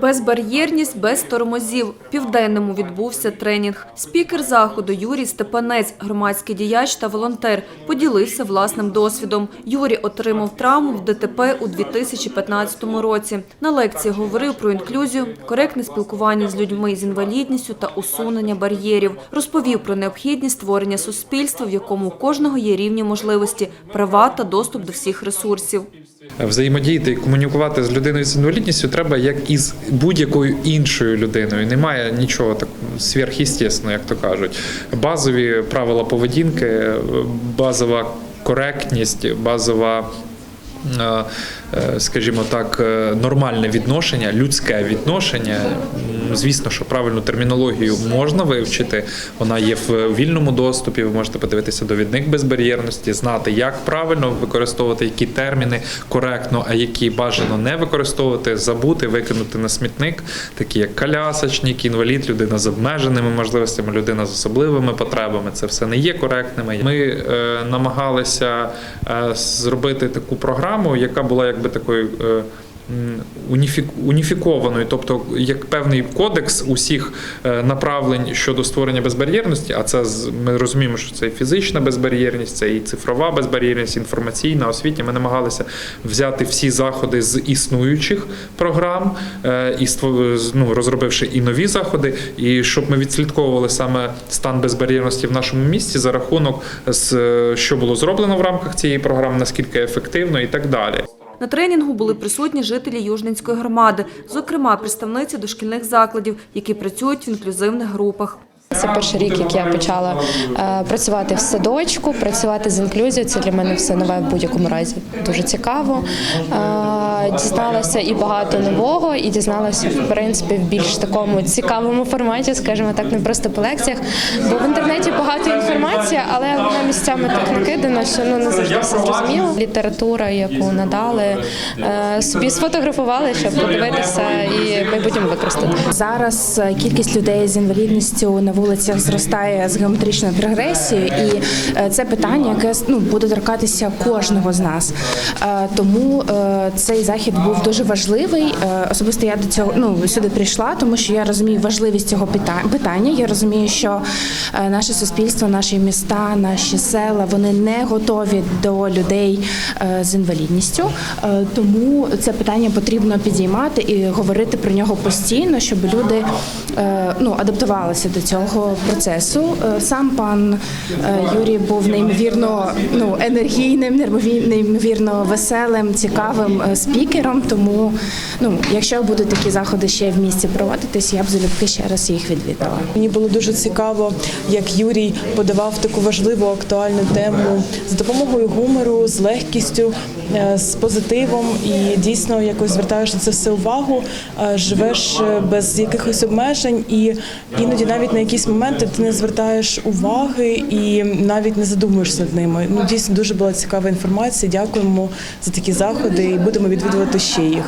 Безбар'єрність без тормозів. Південному відбувся тренінг. Спікер заходу Юрій Степанець, громадський діяч та волонтер, поділився власним досвідом. Юрій отримав травму в ДТП у 2015 році. На лекції говорив про інклюзію, коректне спілкування з людьми з інвалідністю та усунення бар'єрів. Розповів про необхідність створення суспільства, в якому у кожного є рівні можливості, права та доступ до всіх ресурсів. Взаємодіяти і комунікувати з людиною з інвалідністю треба як із будь-якою іншою людиною. Немає нічого так сверхъестественного, як то кажуть. Базові правила поведінки, базова коректність, базова. Е, Скажімо так, е, нормальне відношення, людське відношення. Звісно, що правильну термінологію можна вивчити. Вона є в вільному доступі. Ви можете подивитися довідник безбар'єрності, знати, як правильно використовувати які терміни коректно, а які бажано не використовувати, забути, викинути на смітник, такі як колясочник, інвалід, людина з обмеженими можливостями, людина з особливими потребами. Це все не є коректними. Ми е, намагалися е, зробити таку програму, яка була якби такою. Е, уніфікованою, тобто як певний кодекс усіх е, направлень щодо створення безбар'єрності, а це ми розуміємо, що це і фізична безбар'єрність, це і цифрова безбар'єрність, інформаційна, освітня. Ми намагалися взяти всі заходи з існуючих програм е, і ну, розробивши і нові заходи, і щоб ми відслідковували саме стан безбар'єрності в нашому місті за рахунок що було зроблено в рамках цієї програми, наскільки ефективно і так далі. На тренінгу були присутні жителі Южненської громади, зокрема представниці дошкільних закладів, які працюють в інклюзивних групах. Це перший рік, як я почала е, працювати в садочку, працювати з інклюзією. Це для мене все нове в будь-якому разі. Дуже цікаво. Е, дізналася і багато нового, і дізналася в принципі в більш такому цікавому форматі, скажімо так, не просто по лекціях. Бо в інтернеті багато інформації, але вона місцями так накидана, що ну не завжди все зрозуміло. Література, яку надали, е, собі сфотографували, щоб подивитися і в майбутньому використати. Зараз кількість людей з інвалідністю на вулицях зростає з геометричною прогресією, і е, це питання, яке ну, буде торкатися кожного з нас. Е, Тому е, цей захід був дуже важливий. Особисто я до цього ну сюди прийшла, тому що я розумію важливість цього питання. Я розумію, що наше суспільство, наші міста, наші села вони не готові до людей з інвалідністю. Тому це питання потрібно підіймати і говорити про нього постійно, щоб люди ну, адаптувалися до цього процесу. Е, Сам пан е, Юрій був неймовірно ну, енергійним, неймові- неймовірно веселим, цікавим е, спікером. Тому, ну, якщо будуть такі заходи ще в місті проводитись, я б залюбки ще раз їх відвідала. Мені було дуже цікаво, як Юрій подавав таку важливу актуальну тему з допомогою гумору, з легкістю, з позитивом і дійсно якось звертаєш на це все увагу, живеш без якихось обмежень, і іноді навіть на якісь моменти ти не звертаєш уваги і навіть не задумуєшся над ними. Ну дійсно дуже була цікава інформація. Дякуємо за такі заходи і будемо відвідувати ще їх.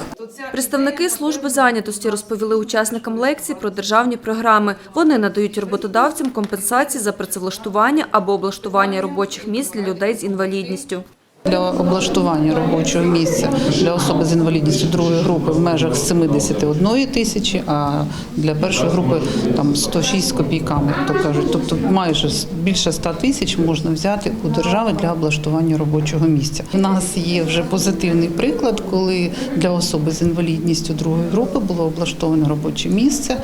Представники служби зайнятості розповіли учасникам лекцій про державні програми. Вони надають роботодавцям компенсації за працевлаштування або облаштування робочих місць для людей з інвалідністю. Для облаштування робочого місця для особи з інвалідністю другої групи в межах 71 тисячі, а для першої групи там 106 з копійками, то кажуть. Тобто майже більше 100 тисяч можна взяти у держави для облаштування робочого місця. У нас є вже позитивний приклад, коли для особи з інвалідністю другої групи було облаштоване робоче місце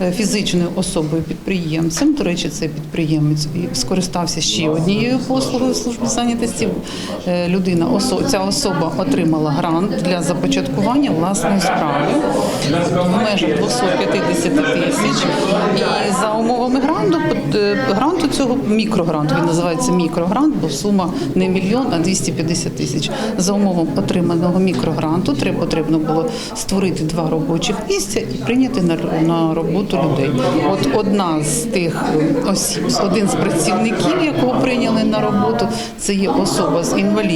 е, фізичною особою підприємцем. До речі, цей підприємець скористався ще однією послугою в службі зайнятості. Людина ця особа отримала грант для започаткування власної справи в межах 250 тисяч. І за умовами гранту е, гранту цього мікрогрант. Він називається мікрогрант, бо сума не мільйон, а 250 тисяч. За умовами отриманого мікрогранту потрібно було створити два робочих місця і прийняти на, роботу людей. От одна з тих осіб, один з працівників, якого прийняли на роботу, це є особа з інвалідністю.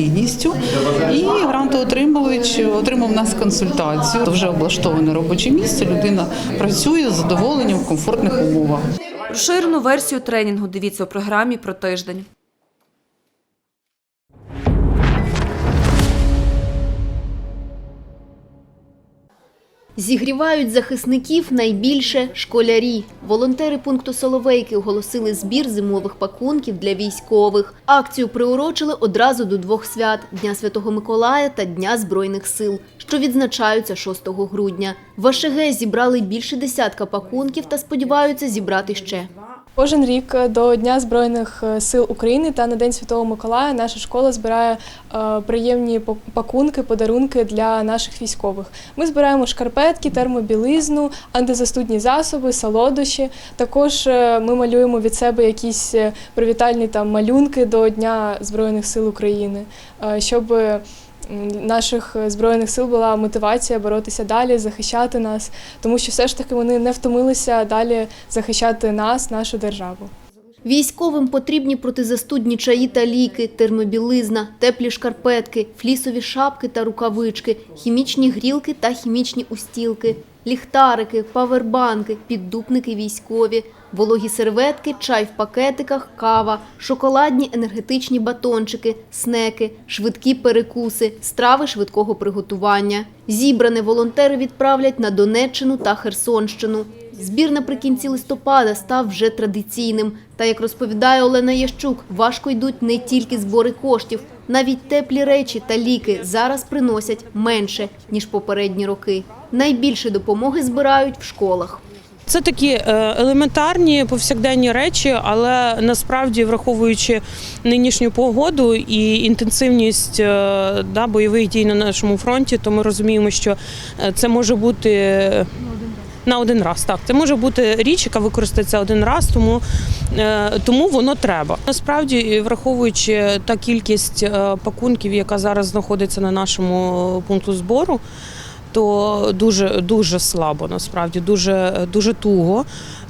І грантоотримувач отримав нас консультацію. Вже облаштоване робоче місце. Людина працює з задоволенням в комфортних умовах. Розширену версію тренінгу дивіться у програмі про тиждень. Зігрівають захисників найбільше школярі. Волонтери пункту Соловейки оголосили збір зимових пакунків для військових. Акцію приурочили одразу до двох свят – Дня Святого Миколая та Дня Збройних сил, що відзначаються 6 грудня. В АШГ зібрали більше десятка пакунків та сподіваються зібрати ще. Кожен рік до Дня Збройних е, сил України та на День Святого Миколая наша школа збирає е, приємні пак- пакунки, подарунки для наших військових. Ми збираємо шкарпетки, термобілизну, антизастудні засоби, солодощі. Також е, ми малюємо від себе якісь е, привітальні там малюнки до Дня Збройних сил України, е, щоб е, наших е, збройних сил була мотивація боротися далі, захищати нас, тому що все ж таки вони не втомилися далі захищати нас, нашу державу. Військовим потрібні протизастудні чаї та ліки, термобілизна, теплі шкарпетки, флісові шапки та рукавички, хімічні грілки та хімічні устілки, ліхтарики, павербанки, піддупники військові, вологі серветки, чай в пакетиках, кава, шоколадні енергетичні батончики, снеки, швидкі перекуси, страви швидкого приготування. Зібране волонтери відправлять на Донеччину та Херсонщину. Збір наприкінці листопада став вже традиційним. Та, як розповідає Олена Ящук, важко йдуть не тільки збори коштів. Навіть теплі речі та ліки зараз приносять менше, ніж попередні роки. Найбільше допомоги збирають в школах. Це такі е, елементарні повсякденні речі, але насправді, враховуючи нинішню погоду і інтенсивність е, да, бойових дій на нашому фронті, то ми розуміємо, що е, це може бути. На один раз так це може бути річ, яка використається один раз, тому, тому воно треба. Насправді, враховуючи та кількість пакунків, яка зараз знаходиться на нашому пункту збору, то дуже дуже слабо, насправді дуже дуже туго.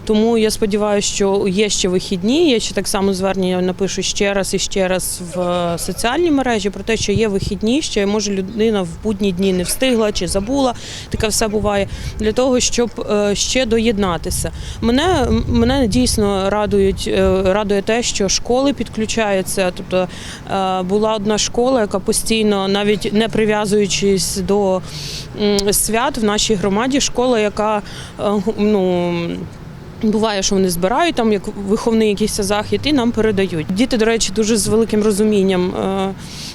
Тому я сподіваюся, що є ще вихідні. Я ще так само звернення напишу ще раз і ще раз в е, соціальній мережі про те, що є вихідні, що може людина в будні дні не встигла чи забула. Таке все буває для того, щоб е, ще доєднатися. Мене мене дійсно радують е, радує те, що школи підключаються. Тобто була одна школа, яка постійно, навіть не прив'язуючись до свят в нашій громаді, школа, яка е, ну. Буває, що вони збирають там як виховний якийсь захід і нам передають. Діти, до речі, дуже з великим розумінням е,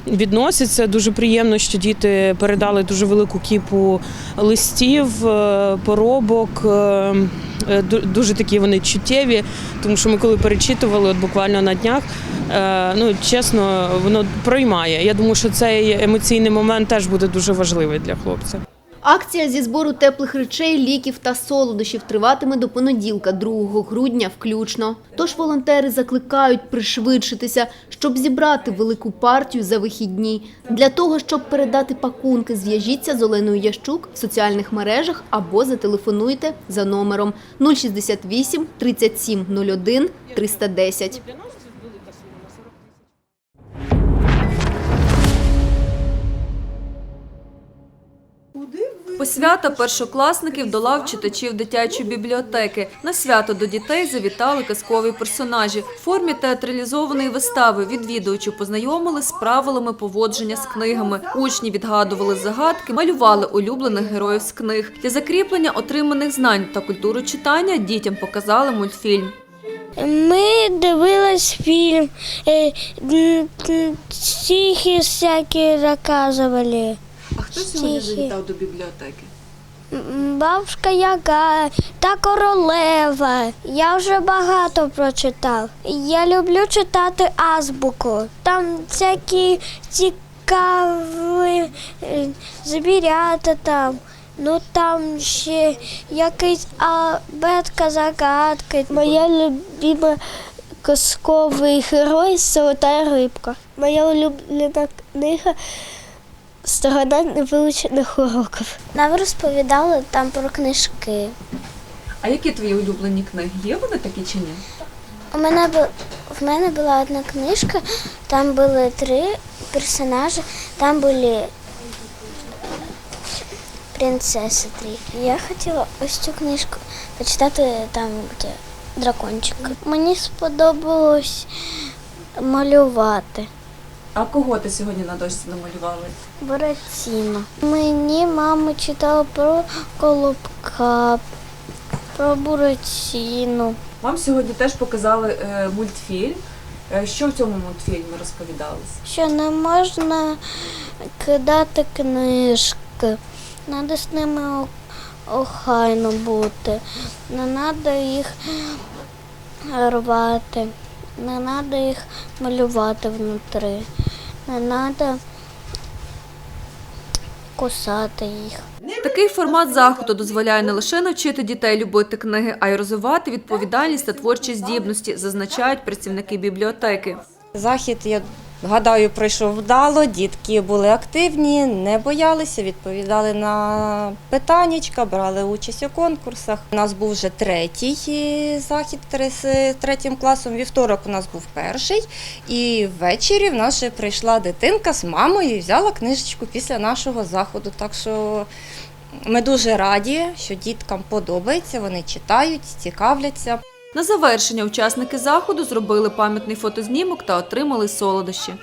відносяться. Дуже приємно, що діти передали дуже велику кіпу листів, е, поробок. ду- Дуже такі вони чуттєві, тому що ми коли перечитували от буквально на днях, ну чесно, воно проймає. Я думаю, що цей емоційний момент теж буде дуже важливий для хлопця. Акція зі збору теплих речей, ліків та солодощів триватиме до понеділка, 2 грудня включно. Тож волонтери закликають пришвидшитися, щоб зібрати велику партію за вихідні. Для того, щоб передати пакунки, зв'яжіться з Оленою Ящук в соціальних мережах або зателефонуйте за номером 068 37 01 310. Посвята першокласників до лав читачів дитячої бібліотеки. На свято до дітей завітали казкові персонажі. В формі театралізованої вистави відвідувачі познайомили з правилами поводження з книгами. Учні відгадували загадки, малювали улюблених героїв з книг. Для закріплення отриманих знань та культуру читання дітям показали мультфільм. Ми дивились фільм, е, м, стихи всякі розказували. Хто сьогодні завітав до бібліотеки? Бабушка Яга та королева. Я вже багато прочитав. Я люблю читати азбуку. Там всякі цікаві е, звірята там. Ну там ще якийсь абетка загадки. Моя любима казковий герой Золота рибка. Моя улюблена книга Сторона невивчених уроків. Нам розповідали там про книжки. А які твої улюблені книги? Є вони такі чи ні? У мене бу- в мене була одна книжка, там були три персонажі, там були принцеси три. Я хотіла ось цю книжку почитати там, де дракончик. Мені сподобалось малювати. А кого ти сьогодні на дошці намалювали? Буратіно. Мені мама читала про колобка, про Буратіно. Вам сьогодні теж показали е, мультфільм. Е, Що в цьому мультфільмі розповідалось? Що не можна кидати книжки, треба з ними охайно бути, не треба їх рвати, не треба їх малювати внутрі, не треба кусати їх. Такий формат заходу дозволяє не лише навчити дітей любити книги, а й розвивати відповідальність та творчі здібності, зазначають працівники бібліотеки. Захід, я гадаю, пройшов вдало. Дітки були активні, не боялися, відповідали на питаннячка, брали участь у конкурсах. У нас був вже третій е, захід з третім класом. Вівторок у нас був перший. І ввечері в нас вже прийшла дитинка з мамою і взяла книжечку після нашого заходу. Так що ми дуже раді, що діткам подобається, вони читають, цікавляться. На завершення учасники заходу зробили пам'ятний фотознімок та отримали солодощі.